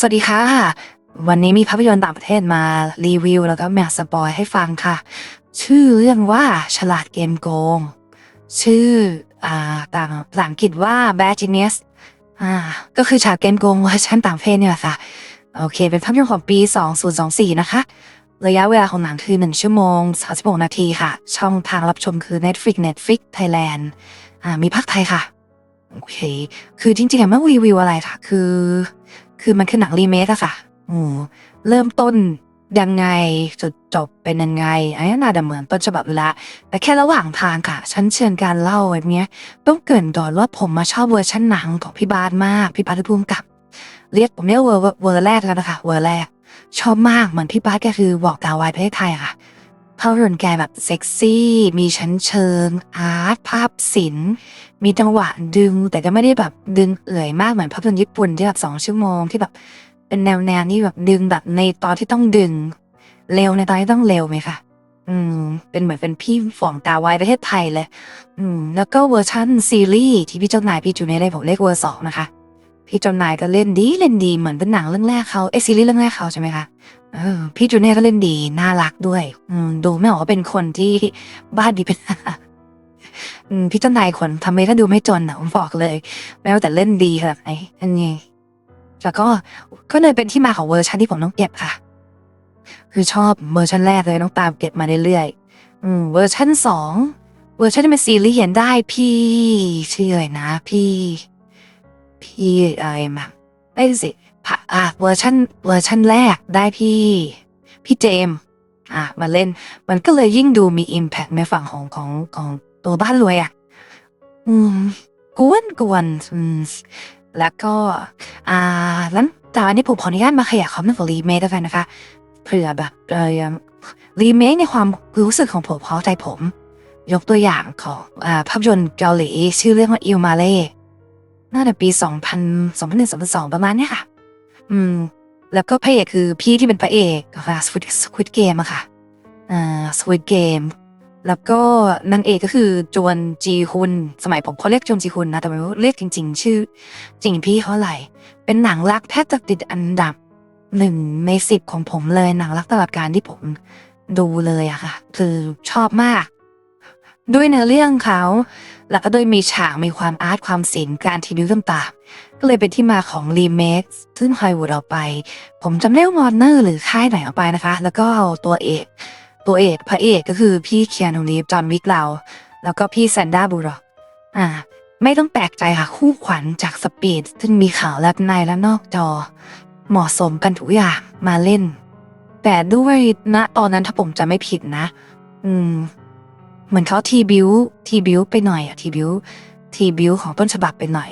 สวัสดีค่ะ วันนี้มีภาพยนตร์ต่างประเทศมารีวิวแล้วก็มาสปอยให้ฟังค่ะ ชื่อเรื่องว่าฉลาดเกมโกง ชื่ออ่าต่างภาษาอังกฤษว่า Bad Genius อ่าก็คือฉลาดเกมโกงเวอร์ชันต่างประเทศเนี่ยแหละค่ะ โอเค เป็นภาพยนตร์ของปี 2024 นะคะ ระยะเวลาของหนังคือ 1 ชั่วโมง 36 นาทีค่ะ ช่องทางรับชมคือ Netflix Netflix Thailand อ่ามีภาคไทยค่ะ โอเค คือจริงๆไม่รีวิวอะไรค่ะ คือ คือมันคือหนังรีเมคอะค่ะอืมเริ่มต้นยังไงจุดจบเป็นยังไงอันนี้น่าจะเหมือนต้นฉบับอยู่ละแต่แค่ระหว่างทางค่ะ ฉันเชิญการเล่าแบบเนี้ยต้องเกินก่อนว่าผมมาชอบเวอร์ชันหนังของพี่บาสมาก พี่บาสที่พุ่มกับ เรียกผมเรียกเวอร์เวอร์แรกแล้วนะคะ เวอร์แรก ชอบมากเหมือนพี่บาสแกคือบอกกาวายประเทศไทยค่ะ ภาพยนตร์แกแบบเซ็กซี่ มีชั้นเชิง อาร์ต ภาพศิลป์ มีจังหวะดึง แต่ก็ไม่ได้แบบดึงเอื่อยมากเหมือนภาพยนตร์ญี่ปุ่นที่แบบสองชั่วโมงที่แบบเป็นแนวแนวนี่แบบดึงแบบในตอนที่ต้องดึง เร็วในตอนที่ต้องเร็วไหมคะอืม เป็นเหมือนเป็นพี่ฝองตาไว้ประเทศไทยเลย อืม แล้วก็เวอร์ชันซีรีส์ที่พี่เจ้านายพี่จูเน่ได้ผมเรียกเวอร์สองนะคะ พี่เจ้านายก็เล่นดีเล่นดีเหมือนเป็นหนังเรื่องแรกเขาเอซีรีส์เรื่องแรกเขาใช่ไหมคะ เออพี่จูเน่ก็เล่นดี น่ารักด้วย อืมดูไม่ออกว่าเป็นคนที่บ้านดีเป็น อืมพี่เจ้านายคนทำไมถ้าดูไม่จนอะผมบอกเลย แม้ว่าแต่เล่นดีขนาดไหนอันนี้แล้วก็ก็เลยเป็นที่มาของเวอร์ชันที่ผมต้องเก็บค่ะ คือชอบเวอร์ชันแรกเลยต้องตามเก็บมาเรื่อยๆอืมเวอร์ชันสองเวอร์ชันที่เป็นซีรีส์เห็นได้พี่ชื่ออะไรนะ พี่ พี่อะไรมาได้สิ อะเวอร์ชันเวอร์ชันแรกได้พี่พี่เจมอะมาเล่น มันก็เลยยิ่งดูมีอิมแพ t ในฝั่งของของของตัวบ้านรวยอะ อืมกวนกวนอืมแล้วก็ อ่าแล้วแต่อันนี้ผมขออนุญาตมาขยายความเรื่องของรีเมคกันนะคะเผื่อแบบเออรีเมคในความรู้สึกของผมเพราะใจผม ยกตัวอย่างของอ่าภาพยนตร์เกาหลีชื่อเรื่องว่าอิลมาเล่น่าจะปี 2000 2001 2002 ประมาณนี้ค่ะ อืม แล้วก็พระเอกคือพี่ที่เป็นพระเอกค่ะสควิดสควิดเกมอะค่ะอ่าสควิดเกมแล้วก็นางเอกก็คือจวนจีฮุน สมัยผมเขาเรียกจวนจีฮุนนะ แต่ไม่รู้เรียกจริง ๆ ชื่อ จริงพี่เขาอะไร เป็นหนังรักแทบจะติดอันดับหนึ่งในสิบของผมเลยหนังรักตลอดการที่ผมดูเลยอะค่ะ คือชอบมาก ด้วยเนื้อเรื่องเขา แล้วก็โดยมีฉากมีความอาร์ตความศิลป์การทีวิวต่างๆก็เลยเป็นที่มาของรีเมคซึ่งฮอลลีวูดเอาไป ผมจำได้ว่าวอร์เนอร์หรือค่ายไหนเอาไปนะคะ แล้วก็เอาตัวเอก ตัวเอกพระเอกก็คือพี่เคียนูรีฟจอห์นวิกเรา แล้วก็พี่แซนด้าบูรอกอ่า ไม่ต้องแปลกใจค่ะ คู่ขวัญจากสปีดซึ่งมีข่าวและในและนอกจอ เหมาะสมกันทุกอย่างมาเล่น แต่ด้วยณตอนนั้นถ้าผมจะไม่ผิดนะ อืม เหมือนเขาทีบิวทีบิวไปหน่อยอะทีบิวทีบิวของต้นฉบับไปหน่อย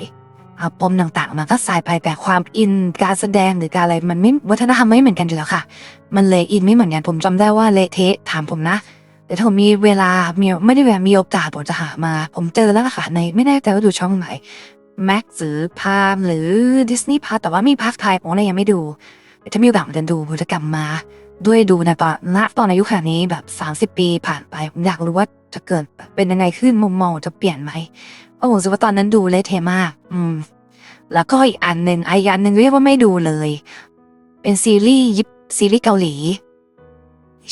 เอาปมต่างๆมาก็ใส่ไปแต่ความอินการแสดงหรือการอะไรมันไม่วัฒนธรรมไม่เหมือนกันอยู่แล้วค่ะ มันเลยอินไม่เหมือนกันผมจำได้ว่าเละเทะถามผมนะแต่ถ้าผมมีเวลามีไม่ได้เวลามีโอกาสผมจะหามา ผมเจอแล้วค่ะในไม่แน่ใจว่าดูช่องไหนแม็กหรือพามหรือดิสนีย์พาแต่ว่ามีภาคไทยผมเลยยังไม่ดูแต่ถ้ามีโอกาสจะดูผมจะกลับมา ด้วยดูในตอนณตอนอายุขนาดนี้แบบสามสิบปีผ่านไปผมอยากรู้ว่า จะเกิดเป็นยังไงขึ้นมุมมองจะเปลี่ยนไหมเพราะผมรู้สึกว่าตอนนั้นดูเละเทะมาก อืม แล้วก็อีกอันหนึ่งอีกอันหนึ่งเรียกว่าไม่ดูเลย เป็นซีรีส์ยิปซีรีส์เกาหลี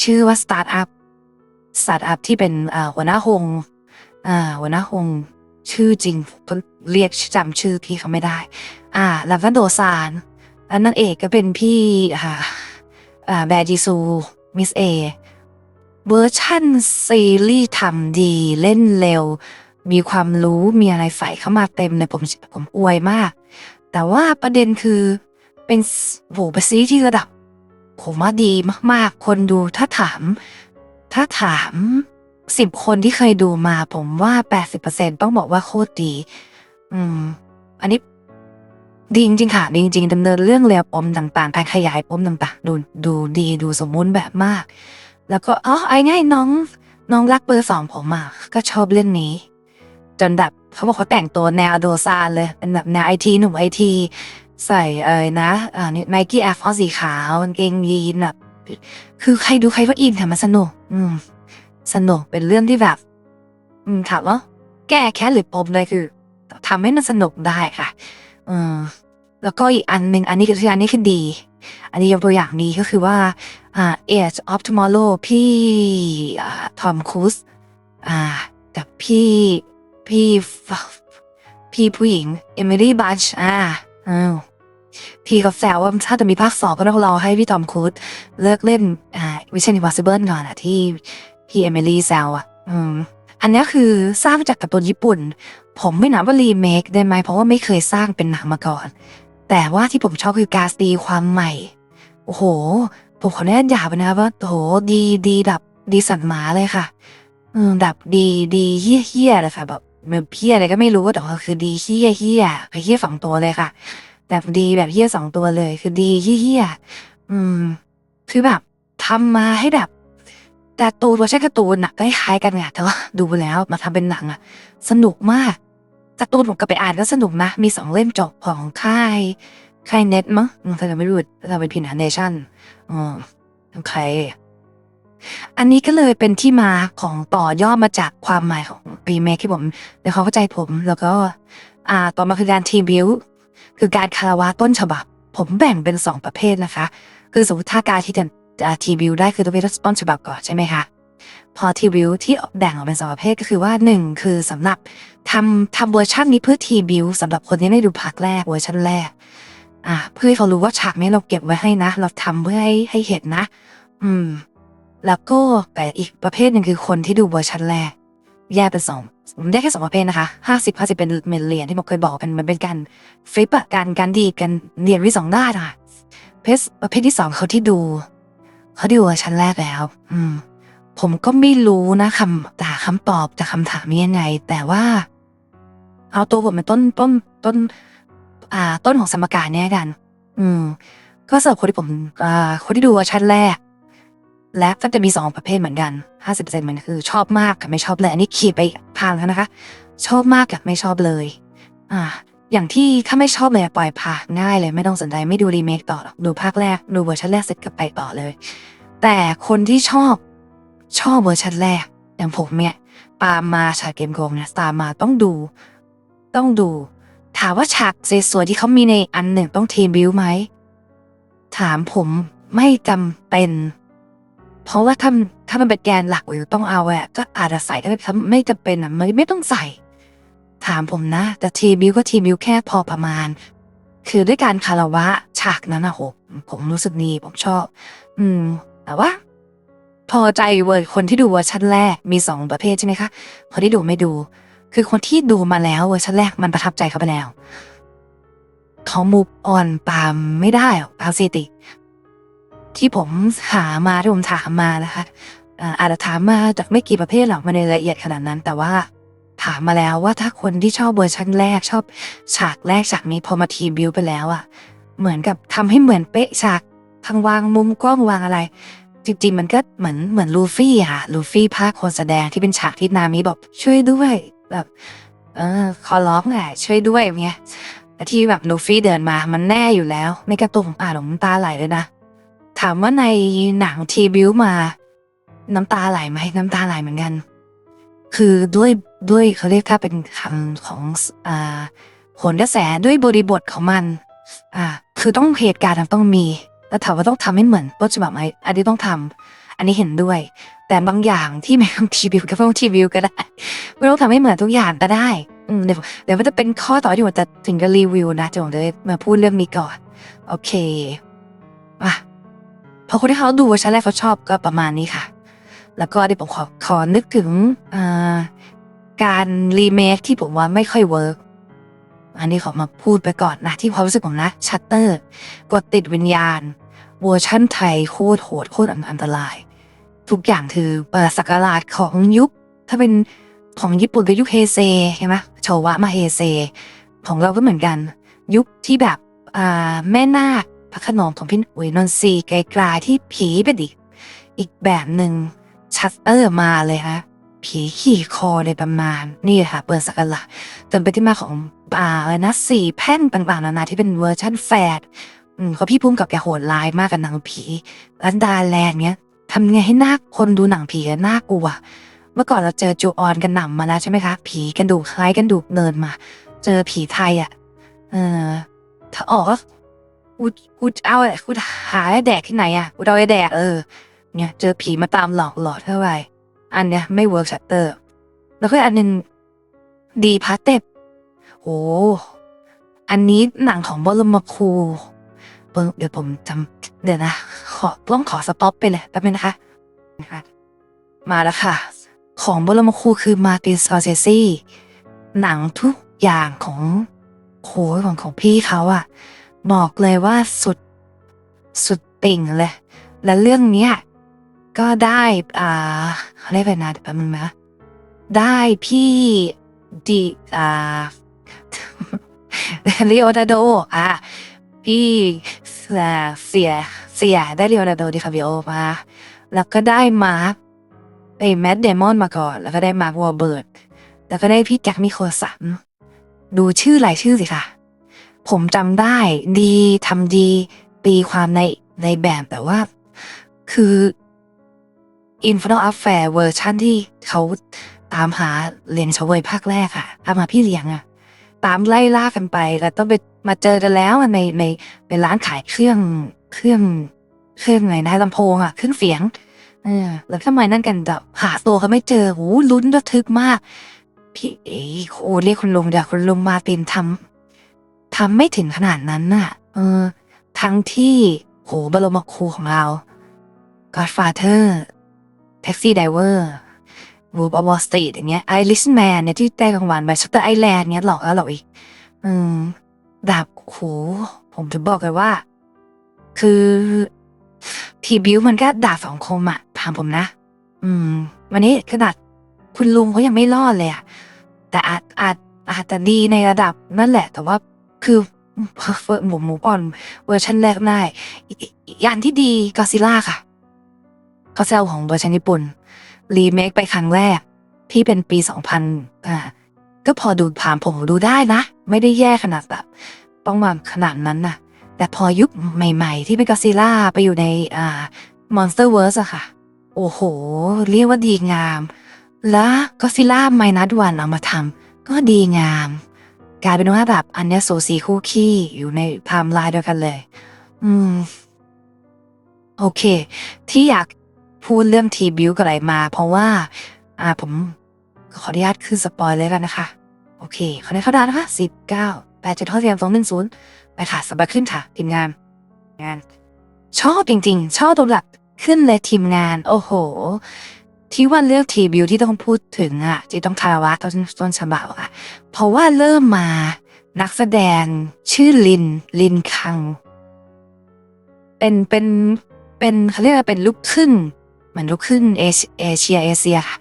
ชื่อว่า Start Up Start Up ที่เป็นอ่าหัวหน้าฮงอ่าหัวหน้าฮงชื่อจริงเรียกจำชื่อพี่เขาไม่ได้ อ่าแล้วก็โดซานแล้วนางเอกก็เป็นพี่อ่าอ่าแบรจีซูมิสเอ เวอร์ชั่นซีรีส์ทำดีเล่นเร็ว มีความรู้มีอะไรใส่เข้ามาเต็มเลยผมผมอวยมาก แต่ว่าประเด็นคือเป็นโหเป็นซีรีส์ที่ระดับ ผมว่าดีมากๆ คนดูถ้าถาม ถ้าถามสิบคนที่เคยดูมา ผมว่าแปดสิบเปอร์เซ็นต้องบอกว่าโคตรดี อืม อันนี้ดีจริงๆค่ะดีจริงๆดำเนินเรื่องเรียบปมต่างๆการขยายปมต่างๆ ดูดูดีดูสมบูรณ์แบบมาก แล้วก็อ๋อไอ้ง่ายน้อง น้องรักเบอร์สองผมอะก็ชอบเรื่องนี้ จนแบบเขาบอกเขาแต่งตัวแนวโดซานเลยเป็นแบบแนวไอทีหนุ่มไอทีใส่เอ่ยนะอ่าไนกี้แอร์ฟอสีขาวเกงยีนแบบคือใครดูใครก็อินค่ะมันสนุก อืม สนุกเป็นเรื่องที่แบบ อืมถามว่าแก้แค้นหรือปมเลยคือทำให้มันสนุกได้ค่ะเออแล้วก็อีกอันหนึ่งอันนี้คืออันนี้คือดี อันนี้ยกตัวอย่างดีก็คือว่า Edge of Tomorrow พี่ทอมครูซกับพี่พี่พี่ผู้หญิงเอมิลี่บัชอ่าอ้าวพี่ก็แซวว่าถ้าจะมีภาคสองก็ต้องรอให้พี่ทอมครูซเลิกเล่นอ่า Mission Impossible ก่อนอะที่พี่เอมิลี่แซวอะอืมอันนี้คือสร้างจากการ์ตูนญี่ปุ่น ผมไม่นับว่ารีเมคได้ไหมเพราะว่าไม่เคยสร้างเป็นหนังมาก่อน แต่ว่าที่ผมชอบคือการตีความใหม่ โอ้โห ผมขอแนะนหยาบไปนะว่าโอ้โหดีดีแบบดีสันหมาเลยค่ะอืมแบบดีดีเฮี้ยเฮี้ยเลยค่ะ แบบเมื่อเพี้ยอะไรก็ไม่รู้แต่ว่าคือดีเฮี้ยเฮี้ยเฮี้ยสองตัวเลยค่ะ แบบดีแบบเฮี้ยสองตัวเลย คือดีเฮี้ยเฮี้ยอืม คือแบบทำมาให้แบบแต่ตูนเวอร์ชันการ์ตูนน่ะก็คล้ายกันไงแต่ว่าดูแล้วมาทำเป็นหนังอะสนุกมาก การ์ตูนผมก็ไปอ่านก็สนุกนะ มีสองเล่มจบของค่ายค่ายเน็ตมั้งถ้าจะไม่รู้ถ้าเป็นพินาเนชั่นอ๋อโอเคอันนี้ก็เลยเป็นที่มาของต่อยอดมาจากความหมายของรีเมคที่ผมในควเขาเข้าใจผม แล้วก็ อ่า ต่อมาคือการทีบิวคือการคารวะต้นฉบับ ผมแบ่งเป็นสองประเภทนะคะ คือสมมติถ้าการที่จะทีบิวได้คือต้องเป็นต้นฉบับก่อนใช่ไหมคะ พอทีบิวที่แบ่งออกเป็นสองประเภทก็คือว่าหนึ่งคือสำหรับทำทำเวอร์ชันนี้เพื่อทีบิวสำหรับคนที่ได้ดูภาคแรกเวอร์ชันแรกอ่าเพื่อให้เขารู้ว่าฉากนี้เราเก็บไว้ให้นะ เราทำเพื่อให้ให้เห็นนะ อืม แล้วก็แต่อีกประเภทหนึ่งคือคนที่ดูเวอร์ชันแรก แยกเป็นสองผมได้แค่สองประเภทนะคะห้าสิบห้าสิบเป็นเมนเรียนที่ผมเคยบอกกันมันเป็นการฟลิปอะการการดีดกันเรียนวิสองด้านอะเพศประเภทที่สองเขาที่ดู เขาดูเวอร์ชันแรกแล้ว อืม ผมก็ไม่รู้นะคำแต่คำตอบจากคำถามนี้ยังไง แต่ว่า เอาตัวผมเป็นต้นต้นต้น อ่า ต้นของสมการเนี่ยกัน อืม ก็สำหรับคนที่ผมอ่าคนที่ดูเวอร์ชันแรก และก็จะมีสองประเภทเหมือนกันห้าสิบเปอร์เซ็นต์มันคือ ชอบมากกับไม่ชอบเลย อันนี้ขีดไปผ่านแล้วนะคะ ชอบมากกับไม่ชอบเลย อ่า อย่างที่ถ้าไม่ชอบเลยปล่อยผ่านง่ายเลย ไม่ต้องสนใจไม่ดูรีเมคต่อหรอกดูภาคแรกดูเวอร์ชันแรกเสร็จก็ไปต่อเลย แต่คนที่ชอบ ชอบเวอร์ชันแรกอย่างผมเนี่ยตามาฉากเกมโกงเนี่ยตามมาต้องดู ต้องดู ถามว่าฉากสวยๆที่เขามีในอันหนึ่งต้องทีมบิวไหม ถามผมไม่จำเป็น เพราะว่าถ้าถ้ามันเป็นแกนหลักอยู่ต้องเอาอะก็อาจจะใส่ก็ได้ถ้าไม่จำเป็นอะไม่ไม่ต้องใส่ ถามผมนะ แต่ทีบิวก็ทีบิวแค่พอประมาณ คือด้วยการคารวะฉากนั้นอะโหผมรู้สึกดีผมชอบ อืม แต่ว่า พอใจเวอร์คนที่ดูเวอร์ชันแรกมีสองประเภทใช่ไหมคะคนที่ดูไม่ดู คือคนที่ดูมาแล้วเวอร์ชันแรกมันประทับใจเขาไปแล้วเขามูฟออนตามไม่ได้หรอาสิติ ที่ผมหามาที่ผมถามมานะคะอ่าอาจจะถามมาจากไม่กี่ประเภทหรอกไมาในละเอียดขนาดนั้น แต่ว่าถามมาแล้วว่าถ้าคนที่ชอบเวอร์ชันแรกชอบฉากแรกฉากนี้พอมาทีบิวไปแล้วอะเหมือนกับทำให้เหมือนเป๊ะฉากทางวางมุมกล้องวางอะไร จริงๆ มันก็เหมือนเหมือนลูฟี่อะลูฟี่ภาคคนแสดงที่เป็นฉากที่นามิบอกช่วยด้วย แบบ เออขอร้องแหละช่วยด้วยเงี้ยที่แบบลูฟี่เดินมามันแน่อยู่แล้ว ในกร์ตูนผมอ่านผมน้ำตาไหลเลยนะ ถามว่าในหนังทีบิวมา น้ำตาไหลไหมน้ำตาไหลเหมือนกัน คือด้วยด้วยเขาเรียกถ้าเป็นคำของอ่าผลกระแสด้วยบริบทของมัน อ่า คือต้องเหตุการณ์ต้องมี แล้วถามว่าต้องทำให้เหมือนต้นฉบับไหมอันนี้ต้องทำอันนี้เห็นด้วย แต่บางอย่างที่ไม่ต้องทีวิวก็ต้องทีวิวก็ได้ไม่ต้องทำให้เหมือนทุกอย่างก็ได้เดี๋ยวเดี๋ยวมันจะเป็นข้อต่อที่ผมจะถึงจะรีวิวนะจะผมจะมาพูดเรื่องนี้ก่อน โอเคอะพอคนที่เขาดูเวอร์ชันแรกเขาชอบก็ประมาณนี้ค่ะ แล้วก็เดี๋ยวผมขอขอนึกถึงการรีเมคที่ผมว่าไม่ค่อยเวิร์ก อันนี้ขอมาพูดไปก่อนนะ ที่ความรู้สึกผมนะชัตเตอร์ กดติดวิญญาณเวอร์ชั่นไทยโคตรโหดโคตรอันตราย ทุกอย่างคือเปิดสักราชของยุค ถ้าเป็นของญี่ปุ่นก็ยุคเฮเซใช่ไหมโชวะมาเฮเซ ของเราก็เหมือนกัน ยุคที่แบบแม่นาคพระขนงของพี่อุ๋ยนนทรีไกลๆที่ผีเป็นอีกอีกแบบหนึ่งชัตเตอร์มาเลยฮะ ผีขี่คอในประมาณ นี่ค่ะเปิดสักราชจนเป็นที่มาของอ่าอะไรนะสี่แพ่งต่างๆนานาที่เป็นเวอร์ชั่นแฟดอืมเขาพี่พุ่มกับแกโหดร้ายมากกับหนังผีรันดาแลนด์เนี้ยทำไงให้น่าคนดูหนังผีน่ากลัวเมื่อก่อนเราเจอจูออนกันหนำมาแล้วใช่ไหมคะ ผีกันดูคล้ายกันดูเนินมา เจอผีไทยอะ เออ ถ้าออกก็กูกูเอาอะกูหาแดกที่ไหนอะกูเอาไอ้แดกเออ เนี่ย เจอผีมาตามหลอกหลอดเท่าไหร่ อันเนี้ยไม่เวิร์กชัตเตอร์ แล้วก็อันหนึงดีพาเต็บโอ้อันนี้หนังของบรมครูเบิ่งเดี๋ยวผมจำเดี๋ยวนะ ขอต้องขอสต็อปไปเลยแป๊บนึงนะคะนะคะมาแล้วค่ะ ของบรมครูคือมาตินสกอร์เซซีหนังทุกอย่างของโหของของพี่เขาอะบอกเลยว่าสุดสุดติ่งเลย และเรื่องเนี้ย ก็ได้อ่าเขาเรียกอะไรนะเดี๋ยวแป๊บนึงนะได้พี่ดีอ่าเลโอนาโดอะพี่เสียเสียเสียได้เลโอนาโดดิคาวิโอมาแล้วก็ได้มาร์คไปแมดเดมอนมาก่อน แล้วก็ได้มาร์ควอลเบิร์ตแล้วก็ได้พี่แจ็คมิโคลสันดูชื่อหลายชื่อสิค่ะ ผมจำได้ดีทำดีตีความในในแบบแต่ว่า คือ Infernal Affair เวอร์ชันที่เขาตามหาเลียงเฉวยภาคแรกอะตามหาพี่เลี้ยงอะตามไล่ล่ากันไป แล้วต้องไปมาเจอกันแล้วในในในร้านขายเครื่องเครื่องเครื่องไหนนะลำโพงอะเครื่องเสียงเออแล้วทำไมนั่นกันแบบหาตัวเขาไม่เจอโหลุ้นระทึกมาก พี่เอ๋โอเรียกคุณลุงเดี๋ยวคุณลุงมาเป็นทำทำไม่ถึงขนาดนั้นน่ะ เออ ทั้งที่โหบรมครูของเรา Godfather Taxi Driver Wolf of Wall Street อย่างเงี้ย I Listen Man เนี่ยที่ได้รางวัลไปชัตเตอร์ไอแลนด์เนี้ยหลอกแล้วหลอกอีก อืมดาบโหผมถึงบอกเลยว่า คือทีบิวมันก็ดาบสองคมอะถามผมนะ อืม วันนี้ขนาดคุณลุงเขายังไม่รอดเลยอะแต่อาจอาจอาจจะดีในระดับนั่นแหละ แต่ว่าคือหมูหมูป่อนเวอร์ชันแรกได้อีกอย่างที่ดีก็ซิล่าค่ะ เขาแซวของเวอร์ชันญี่ปุ่น รีเมคไปครั้งแรก ที่เป็นปีสองพันอ่าก็พอดูผ่านผมดูได้นะ ไม่ได้แย่ขนาดแบบต้องมาขนาดนั้นนะแต่พอยุคใหม่ๆ ที่เป็นก็ซิล่าไปอยู่ในอ่ามอนสเตอร์เวิร์สอะค่ะ โอ้โห เรียกว่าดีงาม แล้วก็ซิล่าไมนัดวันเอามาทำก็ดีงาม กลายเป็นว่าแบบอันเนี้ยโซซีคู่ขี้อยู่ในไทม์ไลน์เดียวกันเลย อืม โอเค ที่อยาก พูดเรื่องทีบิวกับอะไรมา เพราะว่า อ่าผมขออนุญาตขึ้นสปอยเลยกันนะคะ โอเคขอได้เข้าดาวนะคะสิบเก้าแปดเจ็ดห้าสี่สองหนึ่งศูนย์ไปค่ะสบายขึ้นค่ะ ทีมงานงาน ชอบจริง ๆ ชอบตัวหลักขึ้นเลยทีมงาน โอ้โห ที่ว่าเลือกทีบิวที่ต้องพูดถึงอะที่ต้องคารวะต้นต้นฉบับอะเพราะว่าเริ่มมานักแสดงชื่อลิน ลินคัง เป็นเป็นเป็นเขาเรียกว่าเป็นลูกครึ่ง เหมือนลูกครึ่งเอเชียเอเชียค่ะ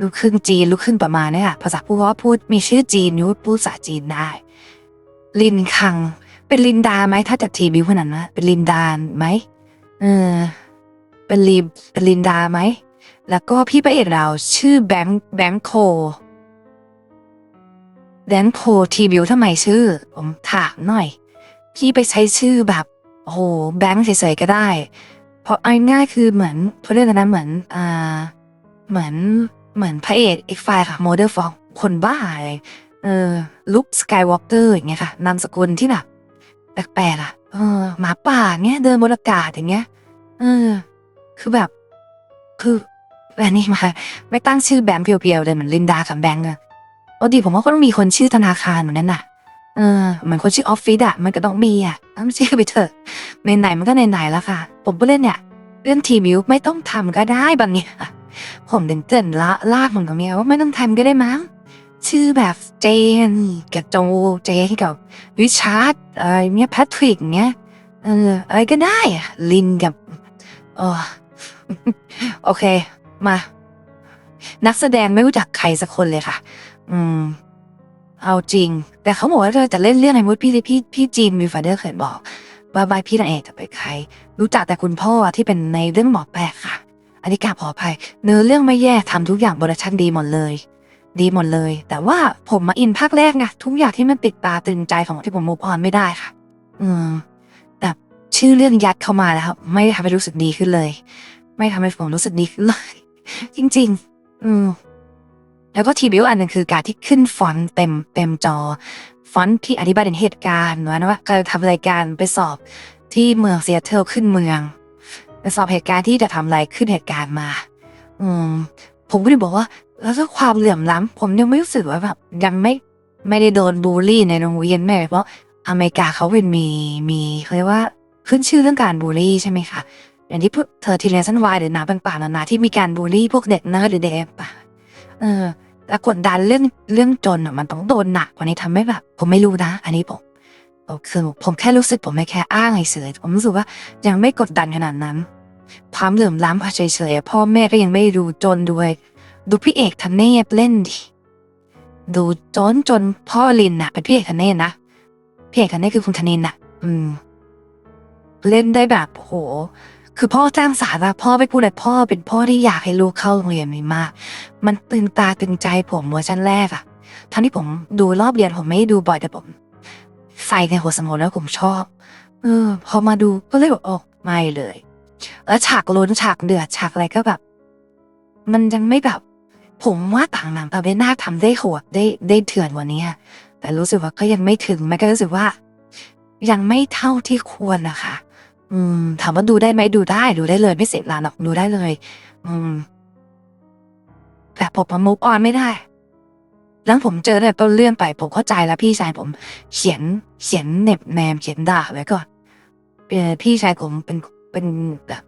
ลูกครึ่งจีนลูกครึ่งประมาณนี้ค่ะภาษาพูดว่าพูดมีชื่อจีนยูพูดภาษาจีนได้ ลินคัง เป็นลินดาไหมถ้าจากทีบิวขนาดนั้นเป็นลินดาไหมเออเป็นลิเป็นลินดาไหมแล้วก็พี่พระเอกเราชื่อแบงค์แบงค์โคแบงค์โคทีบิวทำไมชื่อ ผมถามหน่อย พี่ไปใช้ชื่อแบบโอ้โหแบงค์เฉยๆก็ได้ เพราะเอาง่ายคือเหมือนเขาเรียกอะไรนะเหมือนอ่าเหมือนเหมือนพระเอกเอกไฟค่ะโมเดลฟองคนบ้าเลยเออลุคสกายวอล์กเกอร์อย่างเงี้ยค่ะนามสกุลที่แบบแปลกๆอะเออหมาป่าเงี้ยเดินบนอากาศอย่างเงี้ยเออ คือแบบ คือแบบนี้มาไม่ตั้งชื่อแบมเพียวๆเลยเหมือนลินดากับแบงก์อะปกติผมว่าก็ต้องมีคนชื่อธนาคารเหมือนนั้นน่ะ เออเหมือนคนชื่อออฟฟิศอะมันก็ต้องมีอะตั้งชื่อไปเถอะ ไหนๆมันก็ไหนๆแล้วค่ะ ผมก็เล่นเนี่ยเรื่องทีมิวไม่ต้องทำก็ได้บางเนี่ยผมเดินเตือนละลากมันตรงเนี้ยว่าไม่ต้องทำก็ได้มั้งชื่อแบบเจนกับโจเจนกับริชาร์ดอะไรเนี้ยแพทริกเนี้ยเอออะไรก็ได้ลินกับเออโอเค มา นักแสดงไม่รู้จักใครสักคนเลยค่ะ อืม เอาจริง แต่เขาบอกว่าจะเล่นเรื่องในมุดพี่พี่พี่จีนมีฟาเดอร์เคยบอก ว่าบายพี่นางเอกจะเป็นใคร รู้จักแต่คุณพ่อที่เป็นในเรื่องหมอแปลกค่ะ อันนี้กาขออภัย เนื้อเรื่องไม่แย่ทำทุกอย่างโปรดักชั่นดีหมดเลย ดีหมดเลย แต่ว่าผมมาอินภาคแรกไงทุกอย่างที่มันติดตาตึงใจของที่ผมมูพอนไม่ได้ค่ะ อืมแต่ชื่อเรื่องยัดเข้ามาแล้วครับไม่ทำให้รู้สึกดีขึ้นเลย ไม่ทำให้ผมรู้สึกดีขึ้นเลย จริง ๆ อืมแล้วก็ทีบิวอันนึงคือการที่ขึ้นฟอนต์เต็มเต็มจอ ฟอนต์ที่อธิบายถึงเหตุการณ์นะว่าการทำรายการไปสอบที่เมืองเซียเทิลขึ้นเมืองไปสอบเหตุการณ์ที่จะทำอะไรขึ้นเหตุการณ์มา อืม ผมก็เลยบอกว่า แล้วก็ความเหลื่อมล้ำผมยังไม่รู้สึกว่าแบบยังไม่ไม่ได้โดนบูลลี่ในโรงเรียนแม่เพราะอเมริกาเขาเป็นมีมีเขาเรียกว่าขึ้นชื่อเรื่องการบูลลี่ใช่ไหมคะอย่างที่พวกเธอทีเลสันวายหรือนาต่างๆนานาที่มีการบูลลี่พวกเด็กนิร์ดหรือเด็กป่ะเออ แต่กดดันเรื่องเรื่องจนมันต้องโดนหนักกว่านี้ทำให้แบบ ผมไม่รู้นะ อันนี้ผมคือผมแค่รู้สึกผมไม่แค่อ้างเฉยผมรู้สึกว่ายังไม่กดดันขนาดนั้นความเหลื่อมล้ำเฉยๆพ่อแม่ก็ยังไม่รู้จนด้วย ดูพี่เอกธเนศเล่นดิดูจนจนพ่อลินน่ะเป็นพี่เอกธเนศนะพี่เอกธเนศคือคุณธนินน่ะอืม เล่นได้แบบโห คือพ่อแจ้งสาระพ่อไปพูดแต่พ่อเป็นพ่อที่อยากให้ลูกเข้าโรงเรียนนี้มาก มันตื่นตาตื่นใจผมเวอร์ชันแรกอะทั้งที่ผมดูรอบเรียนผมไม่ดูบ่อยแต่ผม ใส่ในหัวสมองแล้วผมชอบ เออ พอมาดูก็เลยบอกโอ้ไม่เลย แล้วฉากล้นฉากเดือดฉากอะไรก็แบบ มันยังไม่แบบ ผมว่าต่างหนังตาเบน่าทำได้โหดได้ได้เถื่อนกว่านี้แต่รู้สึกว่าก็ยังไม่ถึงแม้ก็รู้สึกว่า ยังไม่เท่าที่ควรนะคะ อืม ถามว่าดูได้ไหมดูได้ ดูได้เลยไม่เสียเวลาหรอกดูได้เลย อืม แต่ผมมามุกออนไม่ได้ แล้วผมเจอในต้นเรื่องไป ผมเข้าใจแล้วพี่ชายผม เขียนเขียนเหน็บแนมเขียนด่าไว้ก่อนเออพี่ชายผมเป็นเป็นแบบ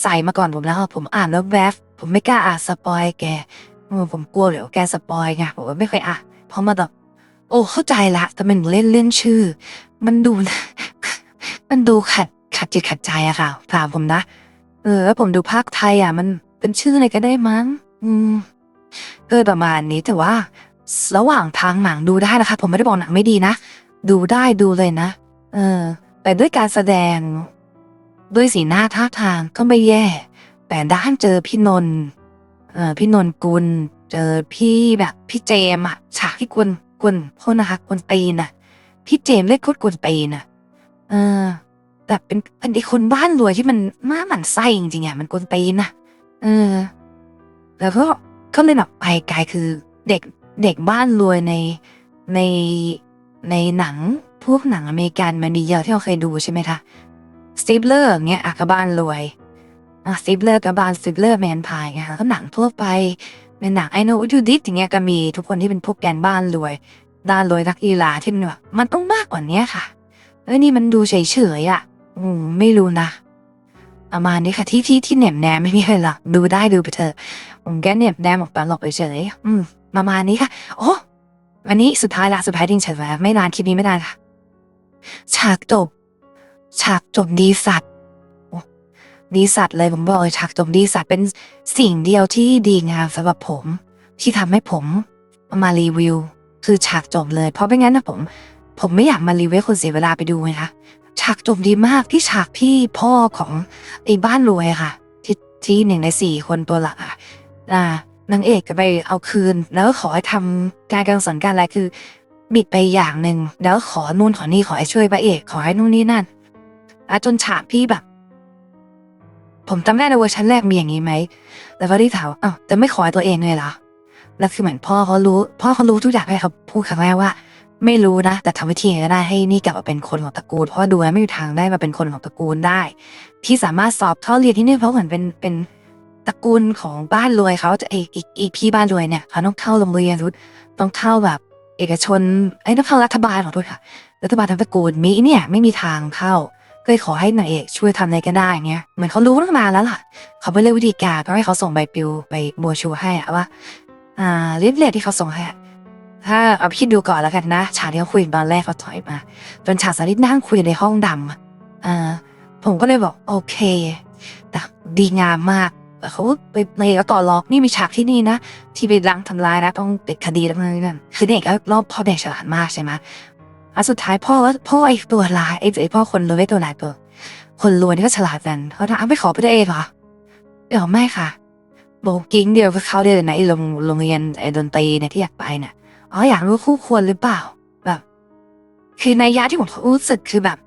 ใส่มาก่อนผมแล้วผมอ่านแล้วแวบผมไม่กล้าอ่านสปอยแกผมกลัวเดี๋ยวแกสปอยไงผมก็ไม่เคยอ่านเพราะมาแบบโอ้เข้าใจละแต่มันเล่นเล่นชื่อ มันดู มันดูขัด ขัดจิตขัดใจอะค่ะถามผมนะ เออแล้วผมดูภาคไทยอะมันเป็นชื่ออะไรก็ได้มั้ง อืมเออประมาณนี้แต่ว่า ระหว่างทางหนังดูได้นะคะ ผมไม่ได้บอกหนังไม่ดีนะ ดูได้ดูเลยนะ เออ แต่ด้วยการแสดง ด้วยสีหน้าท่าทางก็ไม่แย่ แต่ด้านเจอพี่นนท์เออพี่นนท์กุล เจอพี่แบบพี่เจมอะฉากที่กวนกวนโทษนะคะกวนตีนอะพี่เจมเล่นโคตรกวนตีนอะเออ แต่เป็นเป็นไอคนบ้านรวยที่มันม้าหมันไส้จริงๆอะมันกวนตีนนะเออ แล้วก็ก็เลยแบบไปไกลคือเด็กเด็กบ้านรวยในในในหนังพวกหนังอเมริกันมันมีเยอะที่เราเคยดูใช่ไหมคะสตีฟเลอร์เงี้ยอะก็บ้านรวยอะสตีฟเลอร์กับบ้านสตีฟเลอร์แมนพายไงแล้วหนังทั่วไปในหนังไอโน what you did อย่างเงี้ยก็มีทุกคนที่เป็นพวกแกนบ้านรวยด้านรวยนักอีลาที่มันแบบมันต้องมากกว่านี้ค่ะเอ้ยนี่มันดูเฉยๆอะ อืมไม่รู้นะประมาณนี้ค่ะที่ที่ที่เหน็บแนมไม่มีอะไรหรอกดูได้ดูไปเถอะผมแค่เหน็บแนมออกไปหลอกไปเฉยๆอืมประมาณนี้ค่ะ โอ้วันนี้สุดท้ายละสุดท้ายจริงเฉยๆไม่นานคลิปนี้ไม่นานค่ะ ฉากจบ ฉากจบดีสัตว์ดีสัตว์เลยผมบอกเลยฉากจบดีสัตว์เป็นสิ่งเดียวที่ดีงามสำหรับผม ที่ทำให้ผมมารีวิว คือฉากจบเลย เพราะไม่งั้นนะผม ผมไม่อยากมารีวิวคนเสียเวลาไปดูไงคะากจบดีมากที่ฉากพี่พ่อของไอ้บ้านรวยค่ะ ที่ที่หนึ่งในสี่คนตัวหลักอะอ่านางเอกจะไปเอาคืน แล้วขอให้ทำการการสนการอะไรคือ บิดไปอย่างหนึ่งแล้วขอนู่นขอนี่ขอให้ช่วยพระเอก ขอให้นู่นนี่นั่นอะจนฉากพี่แบบ ผมจำได้ในเวอร์ชันแรกมีอย่างนี้ไหมแล้วก็ที่ถามอ้าวแต่ไม่ขอตัวเองเลยเหรอแล้วคือเหมือนพ่อเขารู้ พ่อเขารู้ทุกอย่างให้เขาพูดครั้งแรกว่า ไม่รู้นะ แต่ทำวิธีก็ได้ให้นี่กลับมาเป็นคนของตระกูลเพราะว่าดูแล้วไม่มีทางได้มาเป็นคนของตระกูลได้ ที่สามารถสอบเข้าเรียนที่นี่เพราะเหมือนเป็นเป็นตระกูลของบ้านรวยเขาจะไออีกอีกพี่บ้านรวยเนี่ยเขาต้องเข้าโรงเรียนรุดต้องเข้าแบบเอกชนไอ้ต้องเข้ารัฐบาลขอโทษค่ะ รัฐบาลทั้งตระกูลมีเนี่ยไม่มีทางเข้าก็เลยขอให้นายเอกช่วยทำอะไรก็ได้เงี้ยเหมือนเขารู้ตั้งนานแล้วล่ะ เขาไม่เลือกวิธีการก็ให้เขาส่งใบปลิวไปบัวชูให้อะว่าอ่าลิฟเลตที่เขาส่งให้ ถ้าเอาพี่ดูก่อนแล้วกันนะฉากที่เขาคุยตอนแรกเขาถอยมาจนฉากสาริตนั่งคุยในห้องดำอะอ่าผมก็เลยบอกโอเคแต่ดีงามมากแต่เขาไปในก็ต่อรองนี่มีฉากที่นี่นะ ที่ไปล้างทำลายนะต้องเป็นคดีแล้วนั่นนั่นคือเด็กก็รอบพ่อเด็กฉลาดมากใช่ไหมอะสุดท้ายพ่อว่าพ่อไอ้ตัวร้ายไอ้ไอ้พ่อคนรวยไอ้ตัวร้ายตัวคนรวยนี่ก็ฉลาดกันเขาถามไม่ขอไปได้เองเหรอเดี๋ยวไม่ค่ะโบกิ้งเดียวก็เข้าได้เลยนะไอ้โรงโรงเรียนไอ้ดนตรีเนี่ยที่อยากไปเนี่ย อ๋ออยากรู้คู่ควรหรือเปล่า แบบ คือในยะที่ผมรู้สึกคือแบบ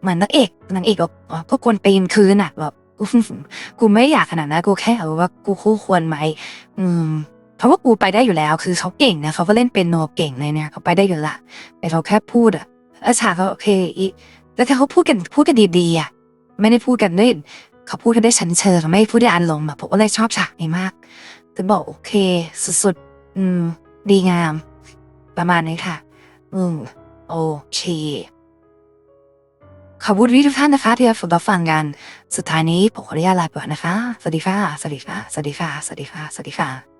เหมือนนักเอกนางเอกบอกอ๋อก็ควรปีนคืนอะแบบกูไม่อยากขนาดนั้นกูแค่เอาว่ากูคู่ควรไหมอืมเพราะว่ากูไปได้อยู่แล้ว คือเขาเก่งนะเขาก็เล่นเป็นโนเก่งเลยเนี่ยเขาไปได้อยู่ละแต่เขาแค่พูดอะแล้วฉากเขาโอเคอีแล้วถ้าเขาพูดกันพูดกันดีๆอะไม่ได้พูดกันด้วยเขาพูดกันได้ชันเชิงไม่ได้พูดได้อารมณ์อะผมก็เลยชอบฉากนี้มากถึงบอกโอเค สุดๆอืม ดีงาม ประมาณนี้ค่ะ อืม โอเค ขอบคุณทุกท่านนะคะที่รับฟังกัน สุดท้ายนี้ผมขออนุญาตลาไปก่อนนะคะ สวัสดีค่ะ สวัสดีค่ะ สวัสดีค่ะ สวัสดีค่ะ สวัสดีค่ะ